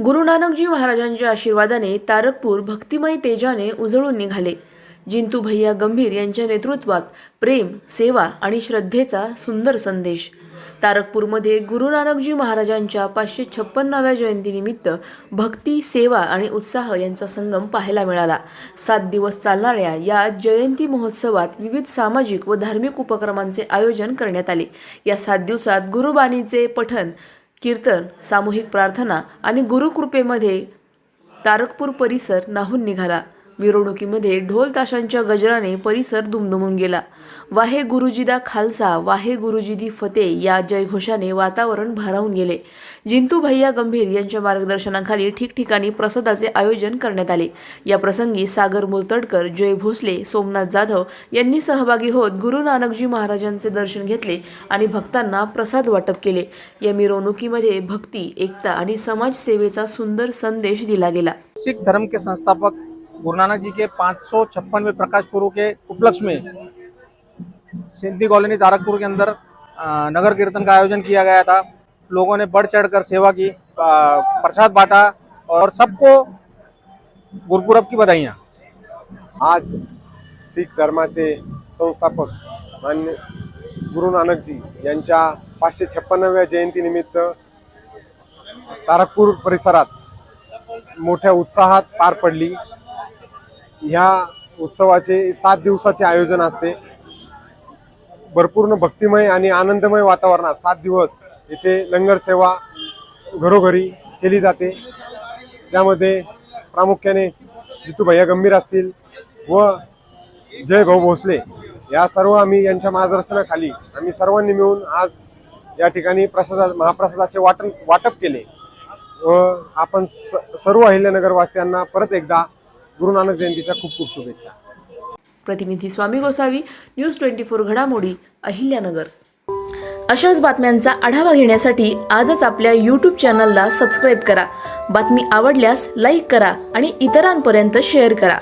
गुरु नानकजी महाराजांच्या आशीर्वादाने तारकपूर भक्तिमय तेजाने उजळून निघाले. जिंतू भैया गंभीर यांच्या नेतृत्वात प्रेम सेवा आणि श्रद्धेचा सुंदर संदेश. तारकपूरमध्ये गुरु नानकजी महाराजांच्या पाचशे छप्पन्नाव्या जयंतीनिमित्त भक्ती सेवा आणि उत्साह यांचा संगम पाहायला मिळाला. सात दिवस चालणाऱ्या या जयंती महोत्सवात विविध सामाजिक व धार्मिक उपक्रमांचे आयोजन करण्यात आले. या सात दिवसात गुरुबाणीचे पठण कीर्तन सामूहिक प्रार्थना आणि गुरुकृपेमध्ये तारकपूर परिसर नाहून निघाला. मिरवणुकीमध्ये ढोल ताशांच्या गजराने परिसर दुमदुमून गेला. वाहे गुरुजीदा खालसा वाहे गुरुजीदी फते या जयघोषाने वातावरण भारावून गेले. जिंतू भैया गंभीर यांच्या मार्गदर्शनाखाली ठिकठिकाणी प्रसादाचे आयोजन करण्यात आले. या प्रसंगी सागर मुलतडकर जय भोसले सोमनाथ जाधव यांनी सहभागी होत गुरु नानकजी महाराजांचे दर्शन घेतले आणि भक्तांना प्रसाद वाटप केले. या मिरवणुकीमध्ये भक्ती एकता आणि समाजसेवेचा सुंदर संदेश दिला गेला. सिख धर्म के संस्थापक गुरु नानक जी के पाँच सौ छप्पनवे प्रकाश पर्व के उपलक्ष्य में सिंधी कॉलोनी तारकपुर के अंदर नगर कीर्तन का आयोजन किया गया था। लोगों ने बढ़ चढ़कर सेवा की प्रसाद बांटा और सबको गुरुपुरब की बधाइयाँ। आज शीख धर्माचे संस्थापक मान्य गुरु नानकजी यांच्या पाचशे छप्पन्नाव्या जयंतीनिमित्त तारकपूर परिसरात मोठ्या उत्साहात पार पडली. ह्या उत्सवाचे सात दिवसाचे आयोजन असते. भरपूर्ण भक्तिमय आणि आनंदमय वातावरणात सात दिवस इथे लंगर सेवा घरोघरी केली जाते. त्यामध्ये प्रामुख्याने जितू भैया गंभीर असतील व जय भाऊ भोसले या सर्व आम्ही यांच्या मार्गदर्शनाखाली आम्ही सर्वांनी मिळून आज या ठिकाणी प्रसादा महाप्रसादाचे वाटण वाटप केले व आपण स- सर्व अहिल्यानगरवासियांना परत एकदा गुरु नानक जयंतीच्या खूप खूप शुभेच्छा. प्रतिनिधी Swami Gosavi news twenty four घडामोडी अहिल्यानगर. अशाच बातम्यांचा आढावा घेण्यासाठी आजच आपल्या यूट्यूब चॅनलला सबस्क्राईब करा. बातमी आवडल्यास लाईक करा आणि इतरांपर्यंत शेअर करा.